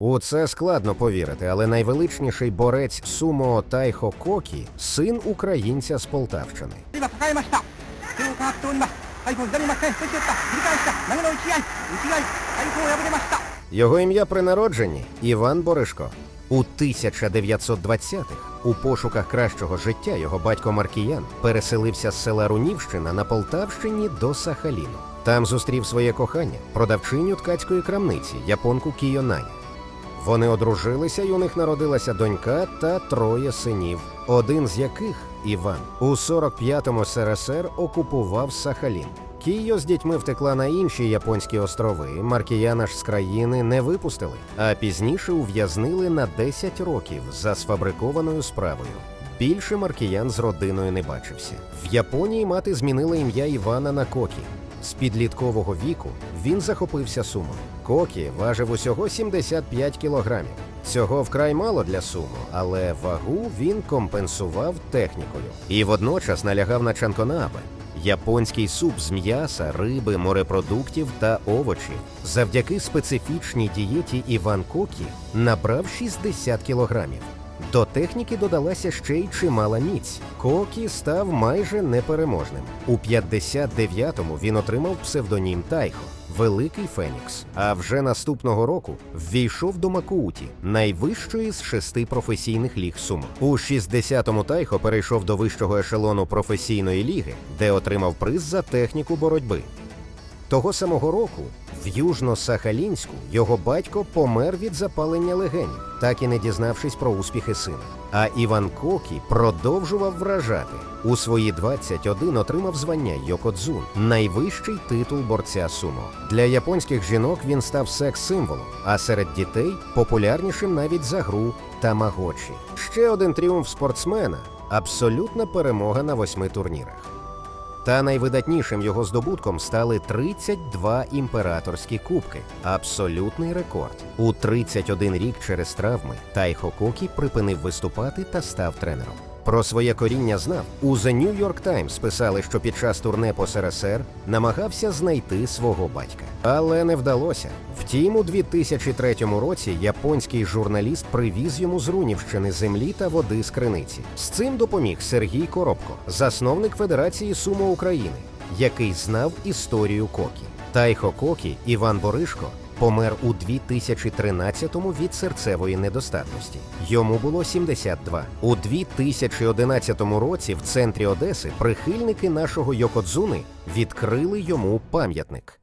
У це складно повірити, але найвеличніший борець Сумо Тайхо Кокі син українця з Полтавщини. Його ім'я при народженні Іван Боришко. У 1920-х у пошуках кращого життя його батько Маркіян переселився з села Рунівщина на Полтавщині до Сахаліну. Там зустрів своє кохання, продавчиню ткацької крамниці, японку Кіонані. Вони одружилися, і у них народилася донька та троє синів, один з яких Іван у 45-му СРСР окупував Сахалін. Кійо з дітьми втекла на інші японські острови. Маркіяна ж з країни не випустили, а пізніше ув'язнили на 10 років за сфабрикованою справою. Більше Маркіян з родиною не бачився. В Японії мати змінила ім'я Івана на Кокі. З підліткового віку він захопився сумо. Кокі важив усього 75 кілограмів. Цього вкрай мало для сумо, але вагу він компенсував технікою і водночас налягав на чанконабе. Японський суп з м'яса, риби, морепродуктів та овочів. Завдяки специфічній дієті Іван Кокі набрав 60 кілограмів. До техніки додалася ще й чимала міць. Кокі став майже непереможним. У 59-му він отримав псевдонім Тайхо Великий Фенікс. А вже наступного року ввійшов до Макууті, найвищої з шести професійних ліг сумо. У 60-му Тайхо перейшов до вищого ешелону професійної ліги, де отримав приз за техніку боротьби. Того самого року в Южно-Сахалінську його батько помер від запалення легенів, так і не дізнавшись про успіхи сина. А Іван Кокі продовжував вражати. У свої 21 отримав звання Йокодзун, найвищий титул борця сумо. Для японських жінок він став секс-символом, а серед дітей популярнішим навіть за гру Тамагочі. Ще один тріумф спортсмена абсолютна перемога на восьми турнірах. Та найвидатнішим його здобутком стали 32 імператорські кубки абсолютний рекорд. У 31 рік через травми Тайхо Кокі припинив виступати та став тренером. Про своє коріння знав. У The New York Times писали, що під час турне по СРСР намагався знайти свого батька. Але не вдалося. Втім, у 2003 році японський журналіст привіз йому з Рунівщини землі та води з криниці. З цим допоміг Сергій Коробко, засновник Федерації Сумо України, який знав історію Кокі. Тайхо Кокі Іван Боришко помер у 2013-му від серцевої недостатності. Йому було 72. У 2011 році в центрі Одеси прихильники нашого Йокодзуни відкрили йому пам'ятник.